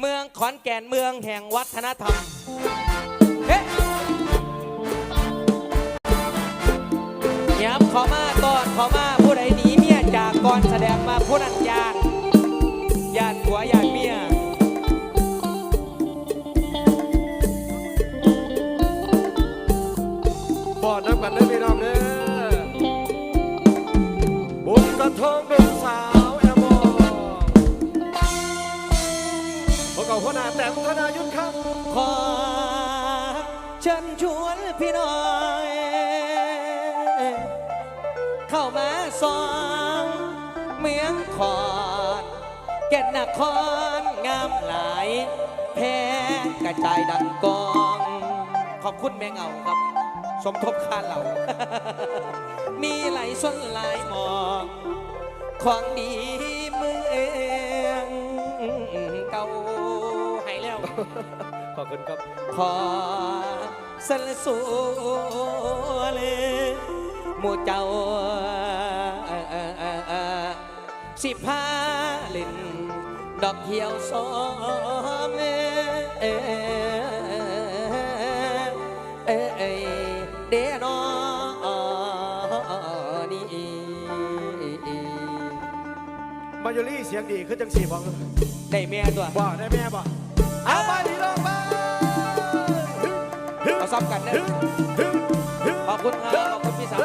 เมืองขอนแก่นเมืองแห่งวัฒนธรรมเฮ้ยับขอมาตอนขอมาผู้ใดหนีเมียจากก่อนแสดงมาผู้นั้นยานยานหัวยานเมีย แตงธนายุทธครับ ขอเชิญชวนพี่น้องเข้ามาสองเมืองขอนแก่นนครงามหลายแพ้กระจายดังกอง ขอบคุณแมงเอาครับ สมทบค่าเหล่า มีไหลส้นหลายหมองของดีมือ ขอบคุณครับ ขอสรรเสูเลหมู่เจ้าสิพาล่นดอกเขียวซ้อมเอเอเดนอนี่มายูรี่เสียงดีขึ้นจังสี่บอกได้แม่ตัวบ่ได้แม่บ่ เอาไปพี่น้องไปเอาซ้ำกันเนี่ยขอบคุณครับขอบคุณพี่สาว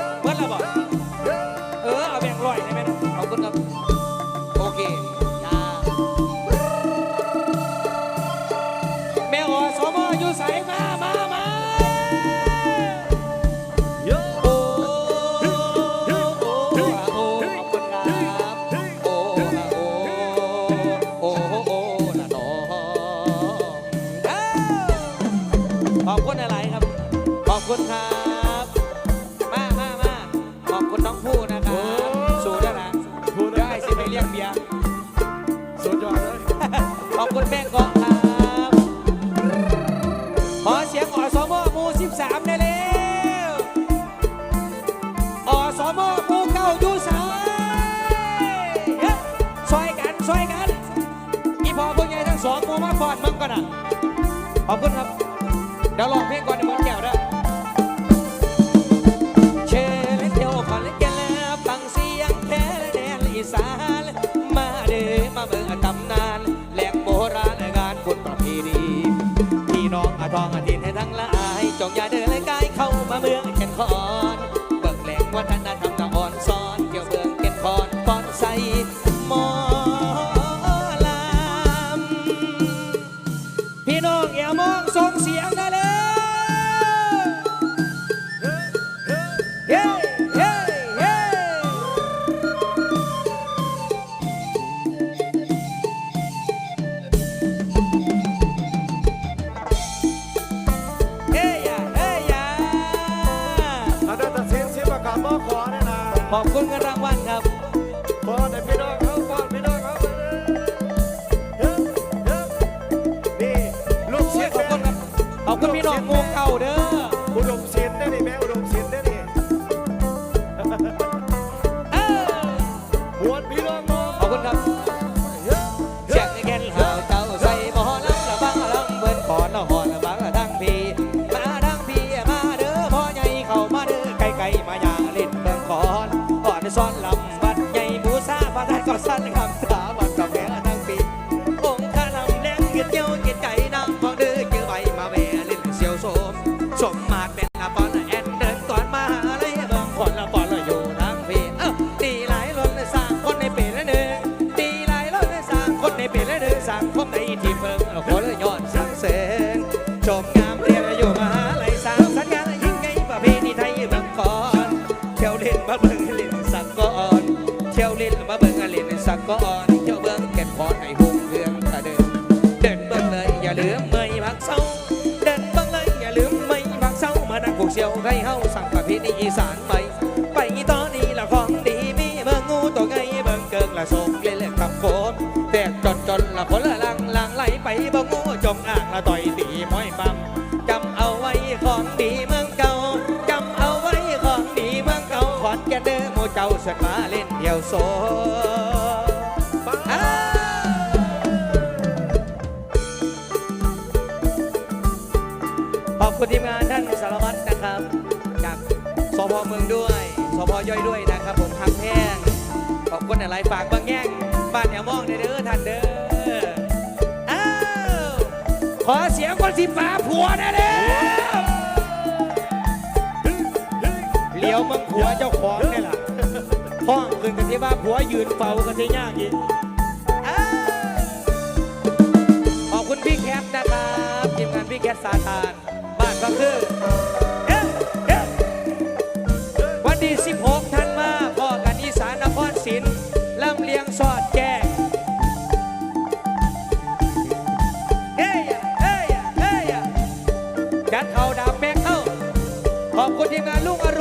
สองมูมาฟอนมึงก่อนนะขอบคุณครับ เดี๋ยวลองเพลงก่อนในบอลแก้วเด้เชลเที่ยวขอนแก่แล้วฟังเสียงแค่แดนอีสานมาเด้มาเบิ่งตำนานแหล่งโบราณงานบุญประเพณีพี่น้องอาทองอาทิน ขอบคุณเงินรางวัลครับบอแต่พี่น้องเขาบอดพี่น้องเขาเฮ้ยเยอะนี่ลูกโอ้ศิยษย์ขอบคุณครับขอบคุณพี่น้องมุก ซ้อนลำบัดใหญ่บูซาพระธาตุก็สั้นคำ ละสมเล่เล่คำโคนแตกจนจนละผละลังลังไหลไปบ่งูจงอ่างละต่อยตีม้อยบำจำเอาไว้ของดีเมืองเก่าจำเอาไว้ของดีเมืองเก่าขอนแก่นเด้อโมเจ้าเสนมาเล่นเดียวโซขอบคุณทีมงานท่านสารวัตรนะครับจากสพเมืองด้วยสพย่อยด้วยนะครับผมทางแพ่ง ขอบคุณหลายๆฝากบางแง่งบ้านแนวมองเด้อเด้อท่านเด้ออ้าวขอเสียงคนสิฟ้าผัวนะเด้อเหลียวมึงผัวเจ้าของนี่ล่ะห้องคืนกันที่ว่าผัวยืนเฝ้ากันที่ยากอีกอ้าวขอบคุณพี่แคทนะครับทีมงานพี่แคทซาตานบ้านก็คือ สินลำเลียงสอดแจ้งเฮ้ยเฮ้ยเฮ้ยจัดเขาดาบแบกเข้า ขอบคุณทีมงานลุงอรุณ